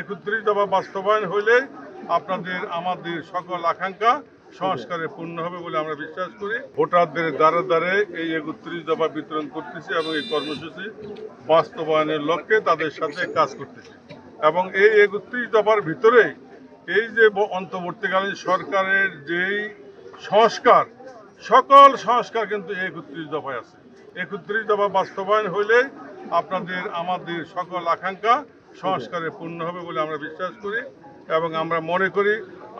একত্রিশ দফা বাস্তবায়ন হইলে আপনাদের, আমাদের সকল আকাঙ্ক্ষা সংস্কারে পূর্ণ হবে বলে আমরা বিশ্বাস করি। ভোটারদের দ্বারে দ্বারে এই একত্রিশ দফা বিতরণ করতেছি এবং এই কর্মসূচি বাস্তবায়নের লক্ষ্যে তাদের সাথে কাজ করতেছি। এবং এই একত্রিশ দফার ভিতরে এই যে অন্তর্বর্তীকালীন সরকারের যেই সংস্কার, সকল সংস্কার কিন্তু একত্রিশ দফায় আছে। একত্রিশ দফা বাস্তবায়ন হইলে আপনাদের, আমাদের সকল আকাঙ্ক্ষা সংস্কারে পূর্ণ হবে বলে আমরা বিশ্বাস করি এবং আমরা মনে করি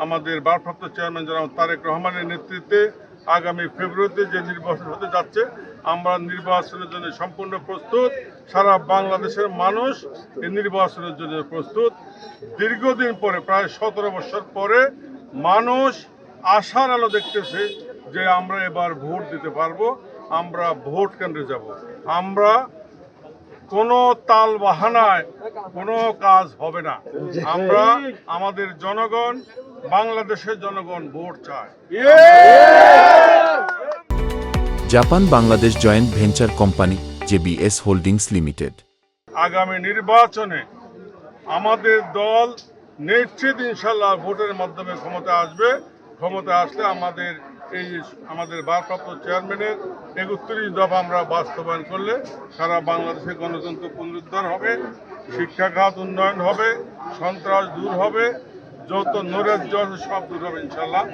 আমাদের ভারপ্রাপ্ত চেয়ারম্যান জনাব তারেক রহমানের নেতৃত্বে আগামী ফেব্রুয়ারিতে যে নির্বাচন হতে যাচ্ছে, আমরা নির্বাচনের জন্য সম্পূর্ণ প্রস্তুত। সারা বাংলাদেশের মানুষ এই নির্বাচনের জন্য প্রস্তুত। দীর্ঘদিন পরে, প্রায় সতেরো বছর পরে মানুষ আশার আলো দেখতেছে যে আমরা এবার ভোট দিতে পারব, আমরা ভোট কেন্দ্রে যাব। আমরা কোনো তাল বাহানায় কোনো কাজ হবে না। আমরা আমাদের জনগণ বাংলাদেশের জনগণ ভোট চায়। Japan Bangladesh joint venture company JBS holdings limited. আগামী নির্বাচনে আমাদের দল নিশ্চিত ইনশাল্লাহ ভোটের মাধ্যমে ক্ষমতা আসবে। ক্ষমতা আসলে আমাদের এই আমাদের ভারপ্রাপ্ত চেয়ারম্যানের একত্রিশ দফা আমরা বাস্তবায়ন করলে সারা বাংলাদেশে গণতন্ত্র পুনরুদ্ধার হবে। শিক্ষা খাত উন্নয়ন হবে সন্ত্রাস দূর হবে যত নৈরাজ্য সব দূর হবে ইনশাল্লাহ